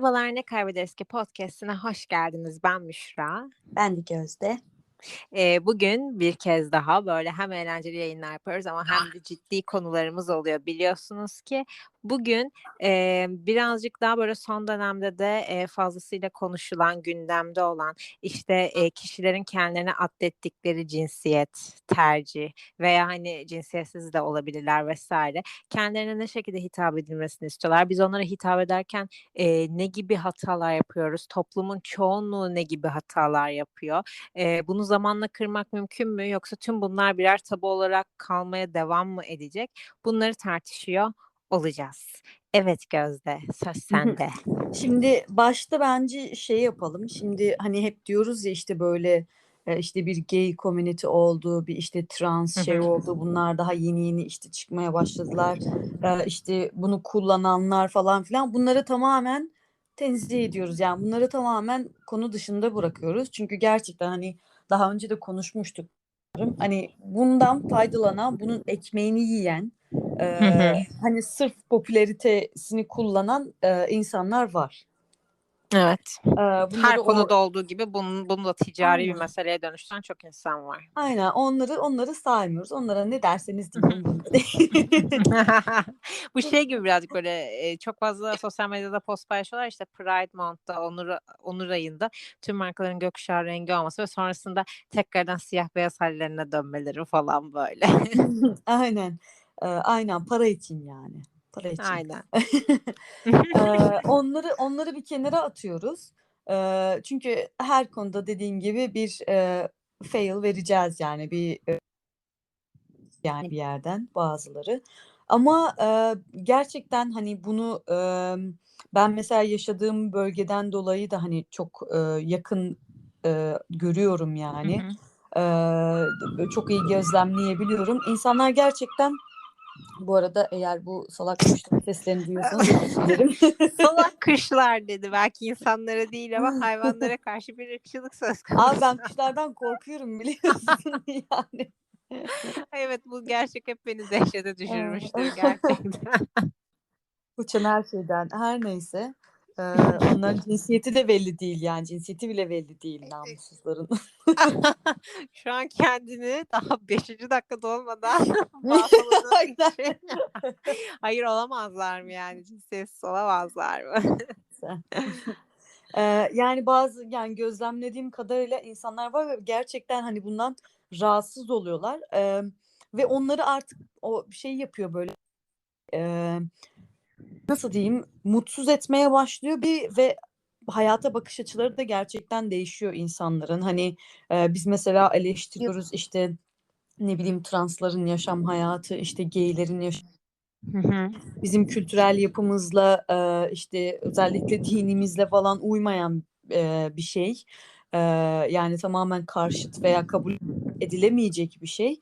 Merhabalar Ne Kaybederiz Ki podcastine hoş geldiniz. Ben Müşra. Ben de Gözde. Eee, bugün bir kez daha böyle hem eğlenceli yayınlar yapıyoruz ama hem de ciddi konularımız oluyor. Biliyorsunuz ki bugün eee, birazcık daha böyle son dönemde de eee, fazlasıyla konuşulan, gündemde olan işte eee, kişilerin kendilerine atlettikleri cinsiyet tercih veya hani cinsiyetsiz de olabilirler vesaire. Kendilerine ne şekilde hitap edilmesini istiyorlar. Biz onlara hitap ederken eee, ne gibi hatalar yapıyoruz? Toplumun çoğunluğu ne gibi hatalar yapıyor? Eee, bunu zamanla kırmak mümkün mü yoksa tüm bunlar birer tabu olarak kalmaya devam mı edecek? Bunları tartışıyor olacağız. Evet Gözde, söz sende. Şimdi başta bence şey yapalım. Şimdi hani hep diyoruz ya işte böyle işte bir gay community oldu, bir işte trans şey oldu. Bunlar daha yeni yeni işte çıkmaya başladılar. İşte bunu kullananlar falan filan bunları tamamen tenzih ediyoruz. Yani bunları tamamen konu dışında bırakıyoruz. Çünkü gerçekten hani daha önce de konuşmuştuk. Hani bundan faydalanan, bunun ekmeğini yiyen, e, hani sırf popülaritesini kullanan e, insanlar var. Evet. E, Her konuda olduğu gibi bunun, bunu da ticari bir Aynen. meseleye dönüştüren çok insan var. Aynen onları onları saymıyoruz. Onlara ne derseniz deyin. Bu şey gibi birazcık böyle e, çok fazla sosyal medyada post paylaşıyorlar işte Pride Month'ta Onur, Onur ayında tüm markaların gökkuşağı rengi olması ve sonrasında tekrardan siyah beyaz hallerine dönmeleri falan böyle. aynen. E, aynen para için yani. Para için. Aynen. E, onları onları bir kenara atıyoruz. E, çünkü her konuda dediğim gibi bir e, fail vereceğiz yani bir yani bir yerden bazıları. Ama e, gerçekten hani bunu e, ben mesela yaşadığım bölgeden dolayı da hani çok e, yakın e, görüyorum yani. Hı hı. E, çok iyi gözlemleyebiliyorum. İnsanlar gerçekten bu arada eğer bu salak kuşların seslerini duyuyorsanız dilerim. Salak kuşlar dedi. Belki insanlara değil ama hayvanlara karşı bir ırkçılık söz konusu. Abi ben kuşlardan korkuyorum biliyorsun yani. Evet bu gerçek hep beni dehşete düşürmüştür gerçekten. Uçan her şeyden. Her neyse. Ee, onların cinsiyeti de belli değil yani. Cinsiyeti bile belli değil namussuzların. Şu an kendini daha 5. dakikada olmadan. Hayır olamazlar mı yani? Cinsiyetsiz olamazlar mı? Ee, yani bazı yani gözlemlediğim kadarıyla insanlar var ve gerçekten hani bundan rahatsız oluyorlar. Ee, ve onları artık o şey yapıyor böyle e, nasıl diyeyim mutsuz etmeye başlıyor bir ve hayata bakış açıları da gerçekten değişiyor insanların. Hani e, biz mesela eleştiriyoruz işte ne bileyim transların yaşam hayatı, işte gaylerin yaşam Hı hı. bizim kültürel yapımızla e, işte özellikle dinimizle falan uymayan e, bir şey. E, yani tamamen karşıt veya kabul edilemeyecek bir şey.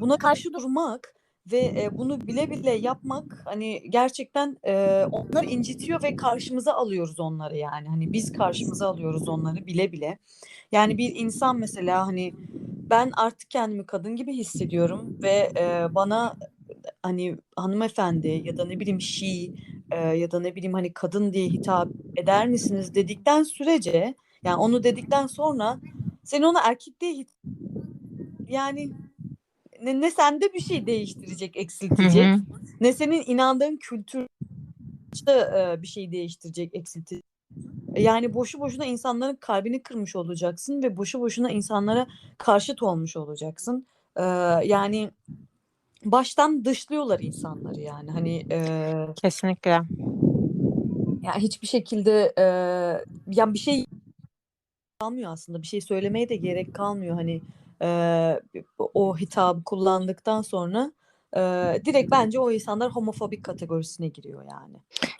Buna karşı durmak ve e, bunu bile bile yapmak hani gerçekten e, onları incitiyor ve karşımıza alıyoruz onları yani. Hani biz karşımıza alıyoruz onları bile bile. Yani bir insan mesela hani ben artık kendimi kadın gibi hissediyorum ve e, bana hani hanımefendi ya da ne bileyim she e, ya da ne bileyim hani kadın diye hitap eder misiniz dedikten sürece yani onu dedikten sonra sen ona erkek diye hit- yani ne, ne sende bir şey değiştirecek, Hı eksiltecek, hı. ne senin inandığın kültür e, bir şey değiştirecek, eksiltecek. Yani boşu boşuna insanların kalbini kırmış olacaksın ve boşu boşuna insanlara karşıt olmuş olacaksın. Ee, yani baştan dışlıyorlar insanları yani hani e, Kesinlikle. yani hiçbir şekilde e, yani bir şey kalmıyor aslında bir şey söylemeye de gerek kalmıyor hani e, o hitabı kullandıktan sonra e, direkt bence o insanlar homofobik kategorisine giriyor yani.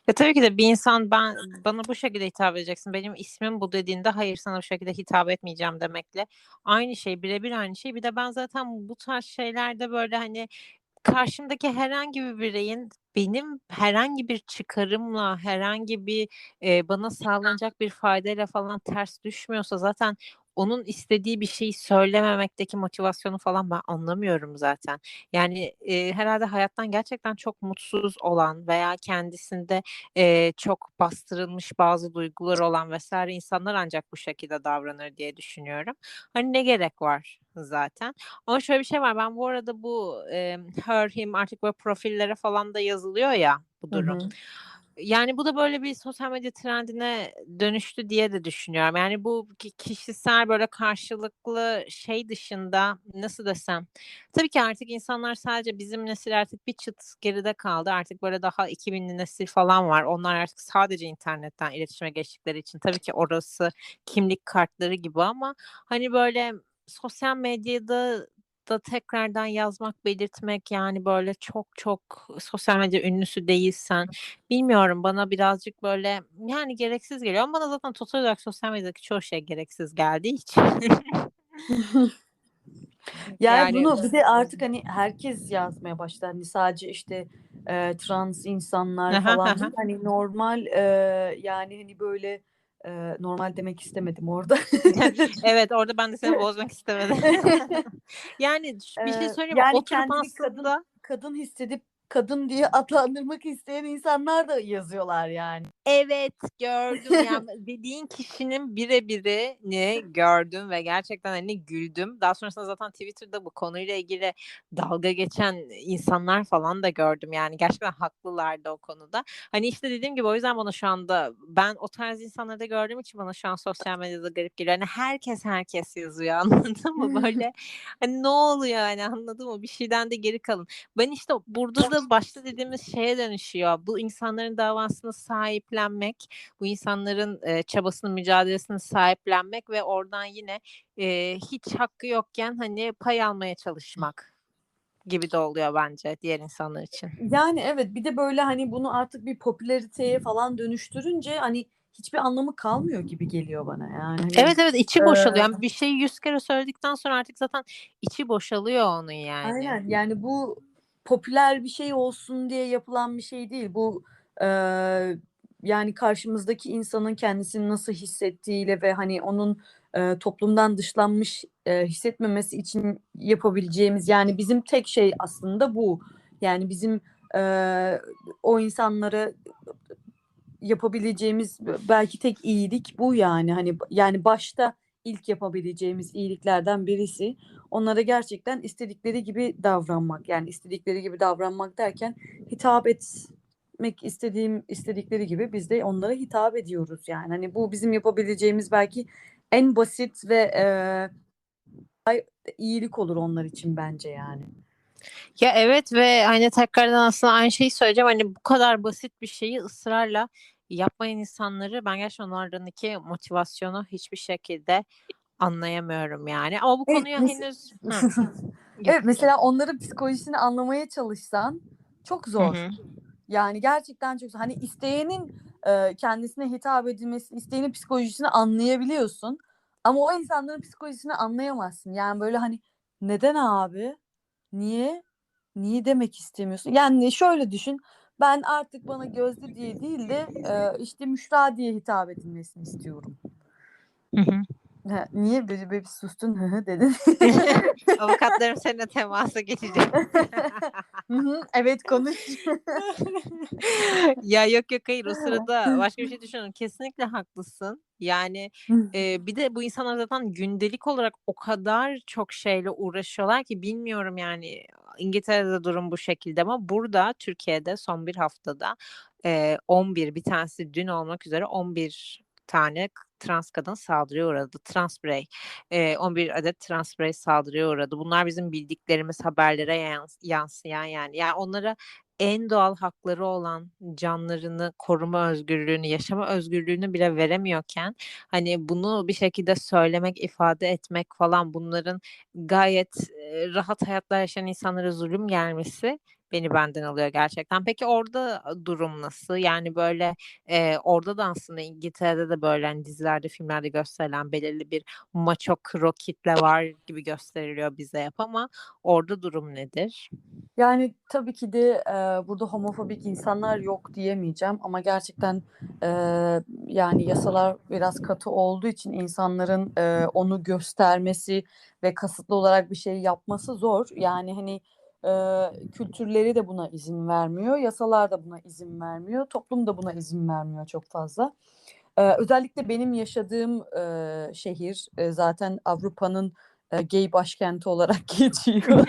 Ya tabii ki de bir insan ben bana bu şekilde hitap edeceksin. Benim ismim bu dediğinde hayır sana bu şekilde hitap etmeyeceğim demekle aynı şey birebir aynı şey. Bir de ben zaten bu tarz şeylerde böyle hani karşımdaki herhangi bir bireyin benim herhangi bir çıkarımla herhangi bir e, bana sağlanacak bir faydayla falan ters düşmüyorsa zaten onun istediği bir şeyi söylememekteki motivasyonu falan ben anlamıyorum zaten. Yani e, herhalde hayattan gerçekten çok mutsuz olan veya kendisinde e, çok bastırılmış bazı duygular olan vesaire insanlar ancak bu şekilde davranır diye düşünüyorum. Hani ne gerek var zaten. Ama şöyle bir şey var. Ben bu arada bu e, her, him artık böyle profillere falan da yazılıyor ya bu durum. Hı hı. Yani bu da böyle bir sosyal medya trendine dönüştü diye de düşünüyorum. Yani bu kişisel böyle karşılıklı şey dışında nasıl desem. Tabii ki artık insanlar sadece bizim nesil artık bir çıt geride kaldı. Artık böyle daha 2000'li nesil falan var. Onlar artık sadece internetten iletişime geçtikleri için tabii ki orası kimlik kartları gibi ama hani böyle sosyal medyada da tekrardan yazmak, belirtmek yani böyle çok çok sosyal medya ünlüsü değilsen bilmiyorum bana birazcık böyle yani gereksiz geliyor ama bana zaten total olarak sosyal medyadaki çoğu şey gereksiz geldiği için. yani, yani bunu bir de artık hani herkes yazmaya başladı. Hani sadece işte e, trans insanlar falan değil. Hani normal e, yani hani böyle e, normal demek istemedim orada. evet orada ben de seni bozmak istemedim. yani bir şey söyleyeyim yani oturup aslında kadın, kadın hissedip kadın diye adlandırmak isteyen insanlar da yazıyorlar yani. Evet gördüm yani dediğin kişinin birebirini gördüm ve gerçekten hani güldüm. Daha sonrasında zaten Twitter'da bu konuyla ilgili dalga geçen insanlar falan da gördüm. Yani gerçekten haklılardı o konuda. Hani işte dediğim gibi o yüzden bana şu anda ben o tarz insanları da gördüğüm için bana şu an sosyal medyada garip geliyor. Hani herkes herkes yazıyor anladın mı? Böyle hani ne oluyor yani anladın mı? Bir şeyden de geri kalın. Ben işte burada da başta dediğimiz şeye dönüşüyor. Bu insanların davasını sahiplenmek, bu insanların e, çabasını, mücadelesini sahiplenmek ve oradan yine e, hiç hakkı yokken hani pay almaya çalışmak gibi de oluyor bence diğer insanlar için. Yani evet bir de böyle hani bunu artık bir popülariteye falan dönüştürünce hani hiçbir anlamı kalmıyor gibi geliyor bana yani. Hani, evet evet içi boşalıyor. Yani bir şeyi yüz kere söyledikten sonra artık zaten içi boşalıyor onun yani. Aynen yani bu popüler bir şey olsun diye yapılan bir şey değil. Bu e, yani karşımızdaki insanın kendisini nasıl hissettiğiyle ve hani onun e, toplumdan dışlanmış e, hissetmemesi için yapabileceğimiz yani bizim tek şey aslında bu. Yani bizim e, o insanlara yapabileceğimiz belki tek iyilik bu yani hani yani başta ilk yapabileceğimiz iyiliklerden birisi onlara gerçekten istedikleri gibi davranmak. Yani istedikleri gibi davranmak derken hitap etmek istediğim istedikleri gibi biz de onlara hitap ediyoruz yani. Hani bu bizim yapabileceğimiz belki en basit ve e, iyilik olur onlar için bence yani. Ya evet ve hani tekrardan aslında aynı şeyi söyleyeceğim. Hani bu kadar basit bir şeyi ısrarla yapmayan insanları ben gerçekten onlardaki motivasyonu hiçbir şekilde anlayamıyorum yani. Ama bu Evet, konuya mes- henüz Evet mesela onların psikolojisini anlamaya çalışsan çok zor. hı. Yani gerçekten çok. Hani isteyenin e, kendisine hitap edilmesi, isteyenin psikolojisini anlayabiliyorsun. Ama o insanların psikolojisini anlayamazsın. Yani böyle hani neden abi? Niye? Niye demek istemiyorsun? Yani şöyle düşün. Ben artık bana Gözde diye değil de e, işte Müşra diye hitap edilmesini istiyorum. Hı hı. Ha, niye böyle bir sustun hı hı dedin? Avukatlarım seninle temasa geçecek. Hı hı, evet konuş. ya yok yok hayır o sırada başka bir şey düşünüyorum. Kesinlikle haklısın. Yani e, bir de bu insanlar zaten gündelik olarak o kadar çok şeyle uğraşıyorlar ki bilmiyorum yani İngiltere'de durum bu şekilde ama burada Türkiye'de son bir haftada e, 11 bir tanesi dün olmak üzere 11 tane trans kadın saldırıya uğradı. Trans birey. E, 11 adet trans birey saldırıya uğradı. Bunlar bizim bildiklerimiz haberlere yans- yansıyan yani. Yani onlara en doğal hakları olan canlarını koruma özgürlüğünü, yaşama özgürlüğünü bile veremiyorken hani bunu bir şekilde söylemek, ifade etmek falan bunların gayet rahat hayatlar yaşayan insanlara zulüm gelmesi beni benden alıyor gerçekten. Peki orada durum nasıl? Yani böyle e, orada da aslında İngiltere'de de böyle hani dizilerde, filmlerde gösterilen belirli bir macho kro kitle var gibi gösteriliyor bize hep ama orada durum nedir? Yani tabii ki de e, burada homofobik insanlar yok diyemeyeceğim ama gerçekten e, yani yasalar biraz katı olduğu için insanların e, onu göstermesi ve kasıtlı olarak bir şey yapması zor. Yani hani e, kültürleri de buna izin vermiyor, yasalar da buna izin vermiyor, toplum da buna izin vermiyor çok fazla. E, özellikle benim yaşadığım e, şehir e, zaten Avrupa'nın e, gay başkenti olarak geçiyor.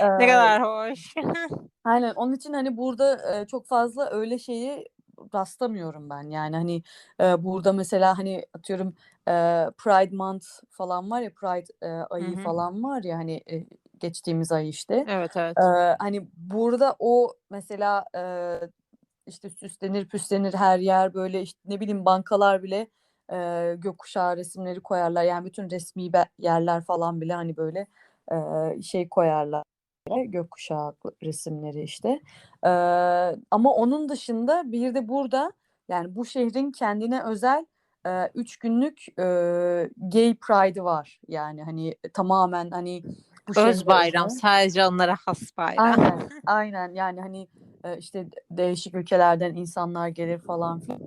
ne kadar hoş. Aynen. Onun için hani burada e, çok fazla öyle şeyi rastlamıyorum ben. Yani hani e, burada mesela hani atıyorum e, Pride Month falan var ya Pride e, ayı hı. falan var ya hani e, geçtiğimiz ay işte. Evet evet. E, hani burada o mesela e, işte süslenir püslenir her yer böyle işte ne bileyim bankalar bile e, gökkuşağı resimleri koyarlar. Yani bütün resmi yerler falan bile hani böyle e, şey koyarlar gökkuşağı resimleri işte. Ee, ama onun dışında bir de burada yani bu şehrin kendine özel e, üç günlük e, gay pride'ı var. Yani hani tamamen hani bu Öz şehre bayram özel. sadece onlara has bayram. Aynen, aynen. Yani hani e, işte değişik ülkelerden insanlar gelir falan filan.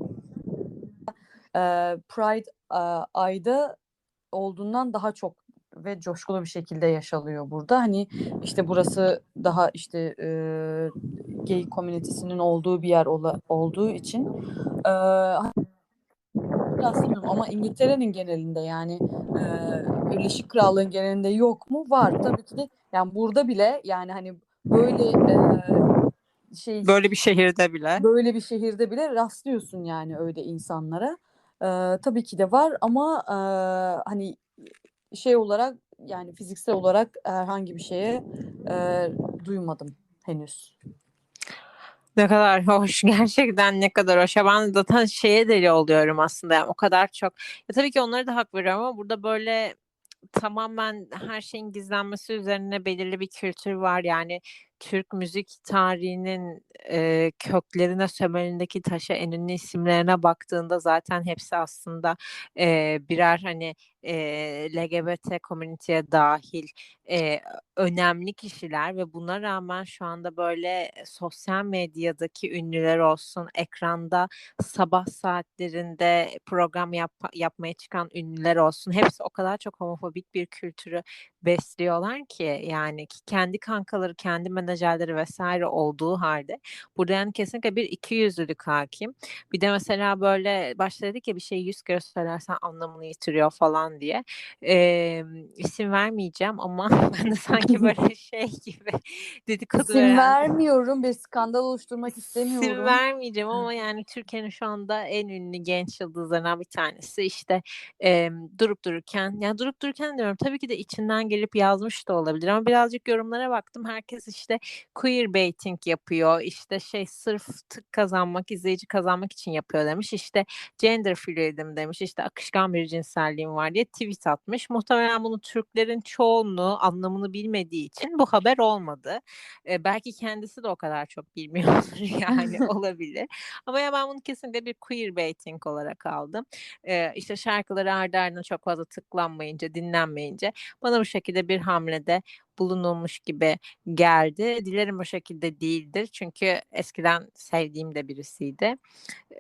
E, Pride e, ayda olduğundan daha çok ve coşkulu bir şekilde yaşanıyor burada. Hani işte burası daha işte e, gay komünitesinin olduğu bir yer ola, olduğu için e, rastlamıyorum ama İngiltere'nin genelinde yani e, Birleşik Krallığın genelinde yok mu? Var tabii ki de. Yani burada bile yani hani böyle e, şey Böyle bir şehirde bile. böyle bir şehirde bile rastlıyorsun yani öyle insanlara. E, tabii ki de var ama e, hani şey olarak yani fiziksel olarak herhangi bir şeye e, duymadım henüz. Ne kadar hoş gerçekten ne kadar hoş. Ya ben zaten şeye deli oluyorum aslında yani o kadar çok. Ya tabii ki onlara da hak veriyorum ama burada böyle tamamen her şeyin gizlenmesi üzerine belirli bir kültür var. Yani Türk müzik tarihinin e, köklerine sömelindeki taşa en ünlü isimlerine baktığında zaten hepsi aslında e, birer hani e, LGBT komüniteye dahil e, önemli kişiler ve buna rağmen şu anda böyle sosyal medyadaki ünlüler olsun, ekranda sabah saatlerinde program yap yapmaya çıkan ünlüler olsun hepsi o kadar çok homofobik bir kültürü besliyorlar ki yani ki kendi kankaları, kendi menajerleri vesaire olduğu halde burada yani kesinlikle bir iki yüzlülük hakim. Bir de mesela böyle başta dedik ya bir şeyi yüz kere söylersen anlamını yitiriyor falan diye. Ee, isim vermeyeceğim ama ben de sanki böyle şey gibi dedikodu İsim veren vermiyorum. Bir skandal oluşturmak İsim istemiyorum. vermeyeceğim ama yani Türkiye'nin şu anda en ünlü genç yıldızlarından bir tanesi işte e, durup dururken yani durup dururken diyorum tabii ki de içinden gelip yazmış da olabilir ama birazcık yorumlara baktım herkes işte queer baiting yapıyor işte şey sırf tık kazanmak izleyici kazanmak için yapıyor demiş işte gender fluid'im demiş işte akışkan bir cinselliğim var diye tweet atmış muhtemelen bunu Türklerin çoğunluğu anlamını bilmediği için bu haber olmadı e, belki kendisi de o kadar çok bilmiyordur yani olabilir. Ama ya ben bunu kesinlikle bir queer baiting olarak aldım. E, işte şarkıları ardı ardına çok fazla tıklanmayınca, dinlenmeyince bana bu şekilde bir hamlede bulunulmuş gibi geldi. Dilerim o şekilde değildir. Çünkü eskiden sevdiğim de birisiydi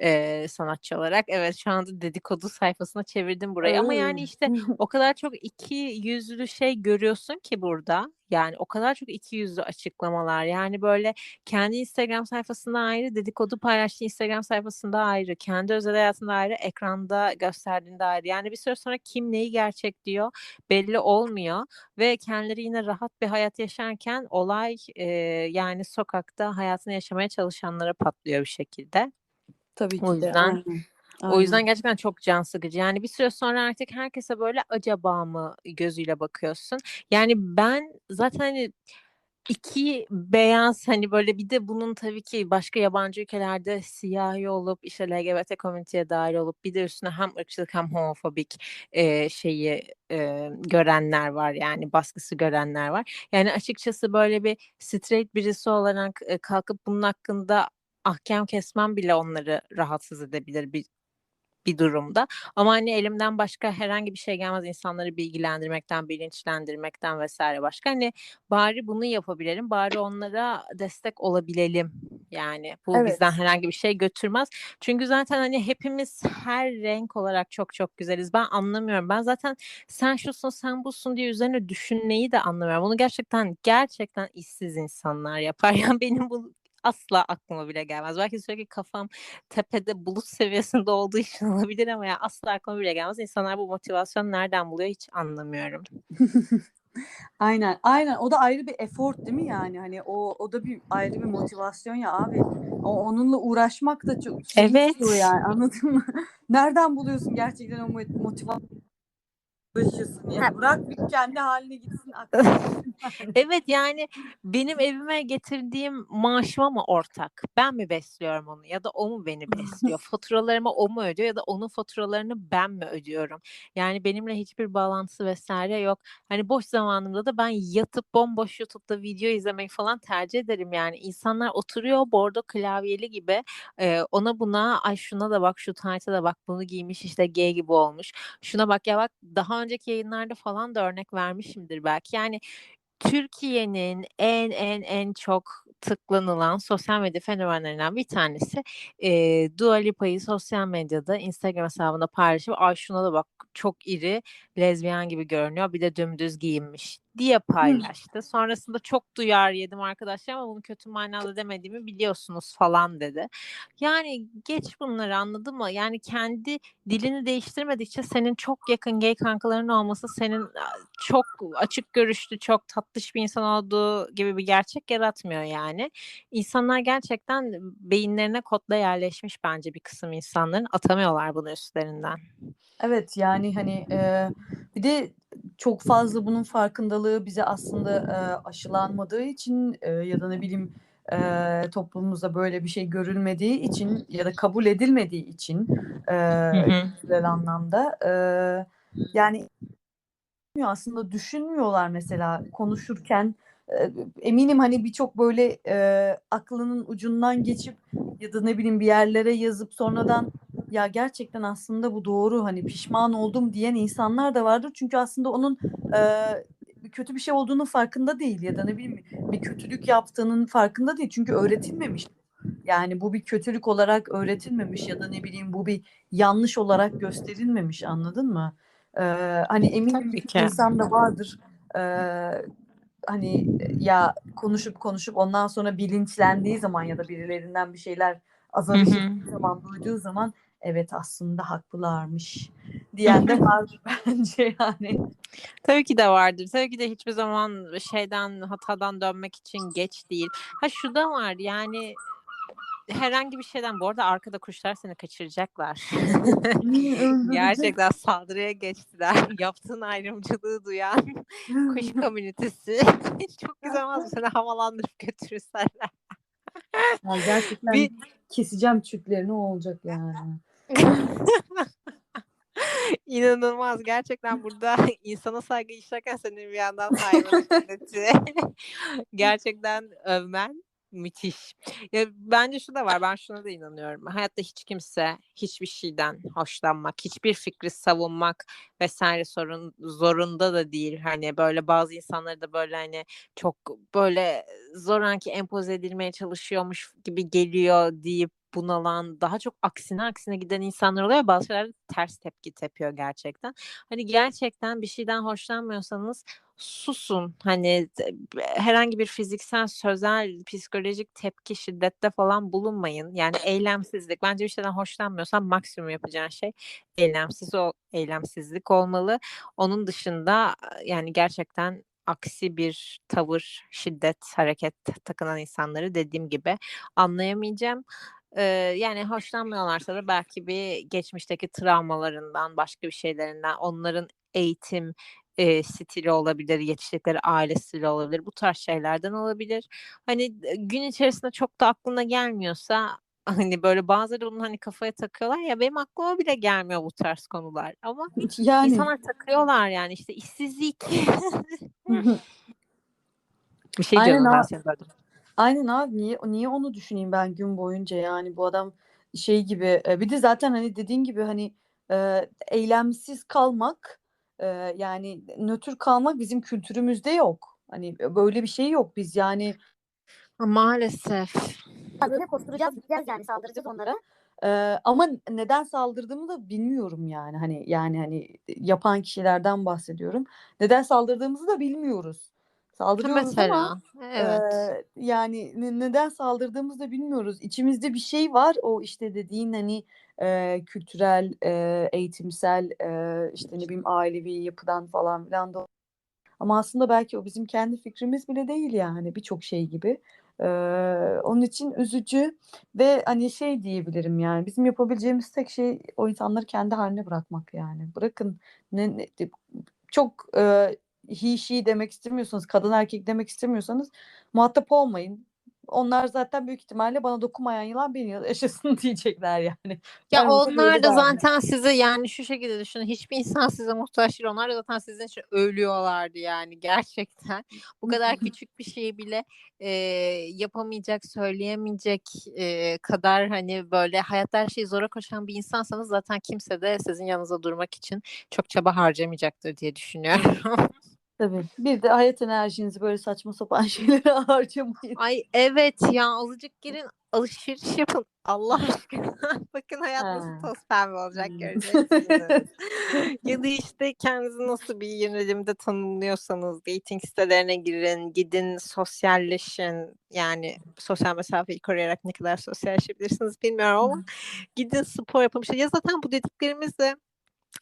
e, sanatçı olarak. Evet şu anda dedikodu sayfasına çevirdim burayı. Ama yani işte o kadar çok iki yüzlü şey görüyorsun ki burada. Yani o kadar çok iki yüzlü açıklamalar. Yani böyle kendi Instagram sayfasında ayrı, dedikodu paylaştığı Instagram sayfasında ayrı, kendi özel hayatında ayrı, ekranda gösterdiğinde ayrı. Yani bir süre sonra kim neyi gerçekliyor belli olmuyor ve kendileri yine rahat bir hayat yaşarken olay e, yani sokakta hayatını yaşamaya çalışanlara patlıyor bir şekilde. Tabii O ki de. yüzden Aynen. o yüzden gerçekten çok can sıkıcı. Yani bir süre sonra artık herkese böyle acaba mı gözüyle bakıyorsun. Yani ben zaten 2 beyaz, hani, böyle, bir de bunun tabii ki başka yabancı ülkelerde siyahi olup, işte, LGBT community'ye dâhil olup bir de üstüne hem ırkçılık hem homofobik, eee, şeyi, eee, görenler var, yani, baskısı görenler var. Yani, açıkçası, böyle, bir straight birisi olarak, eee, kalkıp bunun hakkında ahkâm kesmem bile onları rahatsız edebilir bir bir durumda. Ama, hani, elimden başka herhangi bir şey gelmez insanları bilgilendirmekten, bilinçlendirmekten vs. başka. Hani, bari bunu yapabilelim, bari onlara destek olabilelim. Yani, bu bizden Evet. herhangi bir şey götürmez. Çünkü zaten, hani, hepimiz her renk olarak çok çok güzeliz. Ben anlamıyorum. Ben zaten sen şusun, sen busun diye üzerine düşünmeyi de anlamıyorum. Bunu gerçekten, gerçekten işsiz insanlar yapar. Yani, benim bu asla aklıma bile gelmez. Belki sürekli kafam tepede, bulut seviyesinde olduğu için olabilir ama ya asla aklıma bile gelmez. İnsanlar bu motivasyonu nereden buluyor hiç anlamıyorum. Aynen, aynen. O da ayrı bir effort değil mi yani? Hani, o o da bir ayrı bir motivasyon ya abi. O onunla uğraşmak da çok şey Evet. yani, anladın mı? Nereden buluyorsun gerçekten o mo motiva uğraşıyorsun ya? Ha Bırak bir kendi hâline gitsin yani. Evet, yani, benim evime getirdiğim maaşıma mı ortak? Ben mi besliyorum onu ya da o mu beni besliyor? Faturalarımı o mu ödüyor ya da onun faturalarını ben mi ödüyorum? Yani, benimle hiçbir bağlantısı vs. yok. Hani, boş zamanımda da ben yatıp bomboş YouTube'da video izlemeyi falan tercih ederim yani. İnsanlar oturuyor bordo klavyeli gibi, eee, ona buna, "Ay, şuna da bak, şu tayta da bak, bunu giymiş, işte, gay gibi olmuş. Şuna bak." Ya bak, daha önceki yayınlarda falan da örnek vermişimdir belki. Yani, Türkiye'nin en, en, en çok tıklanılan sosyal medya fenomenlerinden bir tanesi, eee, Dua Lipa'yı sosyal medyada Instagram hesabında paylaşıp, "Ay, şuna da bak, çok iri, lezbiyen gibi görünüyor, bir de dümdüz giyinmiş." diye paylaştı. Sonrasında çok duyar yedim arkadaşlar ama bunu kötü manada demediğimi biliyorsunuz falan dedi. Yani, geç bunları, anladın mı? Yani, kendi dilini değiştirmedikçe senin çok yakın gay kankaların olması senin, çok açık görüşlü, çok tatlış bir insan olduğu gibi bir gerçek yaratmıyor yani. İnsanlar gerçekten beyinlerine kodla yerleşmiş bence bir kısım insanların. Atamıyorlar bunu üstlerinden. Evet, yani, hani, eee, bir de çok fazla bunun farkındalığı bize aslında, eee, aşılanmadığı için, eee, ya da ne bileyim, eee, toplumumuzda böyle bir şey görülmediği için ya da kabul edilmediği için, hı. kültürel anlamda, eee, yani aslında düşünmüyorlar mesela konuşurken. Eminim, hani, birçok böyle, eee, aklının ucundan geçip ya da ne bileyim bir yerlere yazıp sonradan, "Ya, gerçekten aslında bu doğru, hani, pişman oldum." diyen insanlar da vardır. Çünkü aslında onun, eee, kötü bir şey olduğunun farkında değil ya da ne bileyim bir kötülük yaptığının farkında değil. Çünkü öğretilmemiş. Yani, bu bir kötülük olarak öğretilmemiş ya da ne bileyim bu bir yanlış olarak gösterilmemiş, anladın mı? Eee, hani, eminim ki. insan da vardır. Eee, hani, ya konuşup konuşup ondan sonra bilinçlendiği zaman ya da birilerinden bir şeyler işittiği zaman, duyduğu zaman, "Evet, aslında haklılarmış." diyen de vardır bence yani. Tabii ki de vardır. Tabii ki de hiçbir zaman şeyden, hatadan dönmek için geç değil. Ha, şu da var, yani, herhangi bir şeyden Bu arada arkada kuşlar seni kaçıracaklar. Gerçekten saldırıya geçtiler. Yaptığın ayrımcılığı duyan kuş komünitesi. Çok güzel olmaz mı seni havalandırıp götürseler? Ya, gerçekten Bir keseceğim tüklerini, o olacak yani. İnanılmaz. Gerçekten burada insana saygı işlerken senin bir yandan hayvana şiddeti gerçekten övmen müthiş. Ya, bence şu da var, ben şuna da inanıyorum. Hayatta hiç kimse hiçbir şeyden hoşlanmak, hiçbir fikri savunmak vs. sorun zorunda da değil. Hani, böyle bazı insanları da böyle, hani, çok böyle zoraki empoze edilmeye çalışıyormuş gibi geliyor deyip bunalan, daha çok aksine aksine giden insanlar oluyor bazı şeylerde ters tepki tepiyor gerçekten. Hani, gerçekten bir şeyden hoşlanmıyorsanız susun. Hani, herhangi bir fiziksel, sözel, psikolojik tepki, şiddette falan bulunmayın. Yani, eylemsizlik. Bence bir şeyden hoşlanmıyorsan maksimum yapacağın şey eylemsiz ol eylemsizlik olmalı. Onun dışında, yani, gerçekten aksi bir tavır, şiddet, hareket takınan insanları dediğim gibi anlayamayacağım. Yani, hoşlanmıyorlarsa da belki bir geçmişteki travmalarından, başka bir şeylerinden, onların eğitim, e, stili olabilir, yetiştikleri aile stili olabilir. Bu tarz şeylerden olabilir. Hani gün içerisinde çok da aklına gelmiyorsa hani böyle bazıları bunu hani kafaya takıyorlar ya benim aklıma bile gelmiyor bu tarz konular ama Yani insanlar takıyorlar yani işte işsizlik. Bir şey Aynen ben abi. böldüm. Aynen abi niye niye onu düşüneyim ben gün boyunca yani bu adam şey gibi bir de zaten hani dediğin gibi hani e, eylemsiz kalmak e, yani nötr kalmak bizim kültürümüzde yok. Hani böyle bir şey yok biz yani Maalesef. böyle koşturacağız gideceğiz yani saldıracağız onlara. e, ama neden saldırdığımı da bilmiyorum yani hani yani hani yapan kişilerden bahsediyorum. Neden saldırdığımızı da bilmiyoruz. Saldırıyoruz ama evet. Eee, yani ne- neden saldırdığımızı da bilmiyoruz. İçimizde bir şey var. O işte dediğin hani eee, kültürel, eee, eğitimsel, eee, işte ne bileyim ailevi yapıdan falan filan da. Ama aslında belki o bizim kendi fikrimiz bile değil yani birçok şey gibi. Eee, onun için üzücü ve hani şey diyebilirim yani bizim yapabileceğimiz tek şey o insanları kendi haline bırakmak yani. Bırakın ne, ne- çok eee he she demek istemiyorsanız, kadın erkek demek istemiyorsanız muhatap olmayın. Onlar zaten büyük ihtimalle bana dokunmayan yılan beni yaşasın diyecekler yani. Ya Ben onlar da zaten size yani şu şekilde düşünün. Hiçbir insan size muhtaç değil. Onlar da zaten sizin için ölüyorlardı yani gerçekten. Bu kadar küçük bir şeyi bile e, yapamayacak, söyleyemeyecek e, kadar hani böyle hayatta her şeyi zora koşan bir insansanız zaten kimse de sizin yanınızda durmak için çok çaba harcamayacaktır diye düşünüyorum. Tabii. Bir de hayat enerjinizi böyle saçma sapan şeylere harcamayın. Ay evet ya azıcık girin alışveriş yapın Allah aşkına. Bakın hayat nasıl Ha. toz pembe olacak Hmm. göreceksiniz. ya da işte kendinizi nasıl bir yönelimde tanımlıyorsanız dating sitelerine girin, gidin sosyalleşin. Yani sosyal mesafeyi koruyarak ne kadar sosyalleşebilirsiniz bilmiyorum ama gidin spor yapın. şey. Ya zaten bu dediklerimizle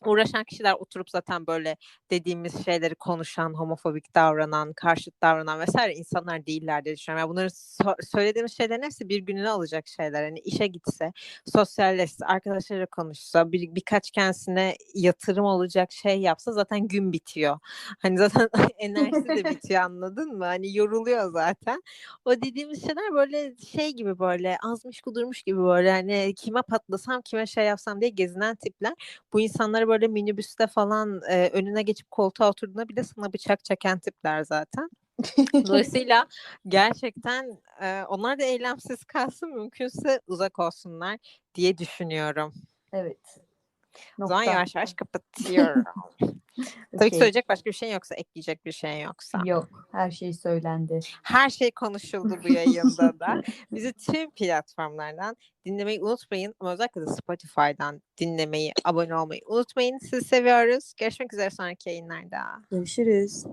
uğraşan kişiler oturup zaten böyle dediğimiz şeyleri konuşan, homofobik davranan, karşıt davranan vesaire insanlar değiller diye düşünüyorum. Yani bunların so- söylediğimiz şeylerin hepsi bir gününü alacak şeyler. Hani işe gitse, sosyalleşse, arkadaşlarıyla konuşsa, bir, birkaç kendisine yatırım olacak şey yapsa zaten gün bitiyor. Hani zaten enerjisi de bitiyor anladın mı? Hani yoruluyor zaten. O dediğimiz şeyler böyle şey gibi böyle azmış kudurmuş gibi böyle hani kime patlasam kime şey yapsam diye gezinen tipler bu insanları böyle minibüste falan e, önüne geçip koltuğa oturduğunda bile sana bıçak çeken tipler zaten. Dolayısıyla gerçekten e, onlar da eylemsiz kalsın mümkünse uzak olsunlar diye düşünüyorum. Evet. O zaman Nokta. yavaş yavaş kapatıyorum. Tabii ki söyleyecek başka bir şey yoksa, ekleyecek bir şey yoksa. Yok. Her şey söylendi. Her şey konuşuldu bu yayında da. Bizi tüm platformlardan dinlemeyi unutmayın. Ama özellikle de Spotify'dan dinlemeyi, abone olmayı unutmayın. Sizi seviyoruz. Görüşmek üzere sonraki yayınlarda. Görüşürüz.